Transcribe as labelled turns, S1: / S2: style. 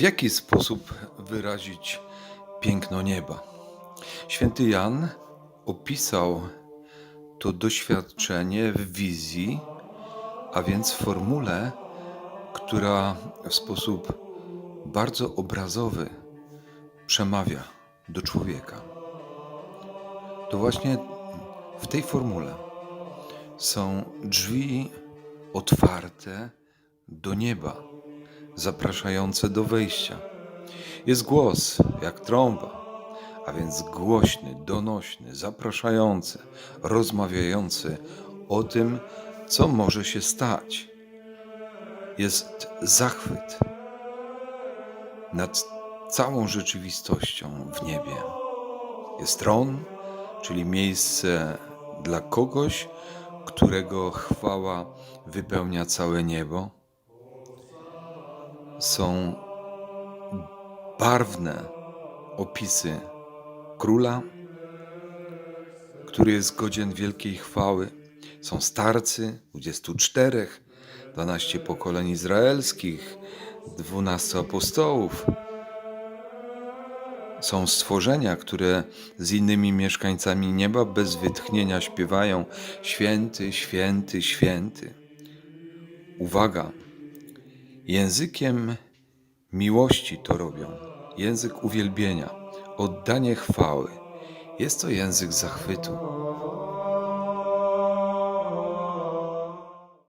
S1: W jaki sposób wyrazić piękno nieba? Święty Jan opisał to doświadczenie w wizji, a więc formule, która w sposób bardzo obrazowy przemawia do człowieka. To właśnie w tej formule są drzwi otwarte do nieba, zapraszające do wejścia. Jest głos jak trąba, a więc głośny, donośny, zapraszający, rozmawiający o tym, co może się stać. Jest zachwyt nad całą rzeczywistością w niebie. Jest tron, czyli miejsce dla kogoś, którego chwała wypełnia całe niebo. Są barwne opisy króla, który jest godzien wielkiej chwały. Są starcy, 24, 12 pokoleń izraelskich, 12 apostołów. Są stworzenia, które z innymi mieszkańcami nieba bez wytchnienia śpiewają: Święty, święty, święty. Uwaga! Językiem miłości to robią, język uwielbienia, oddanie chwały. Jest to język zachwytu.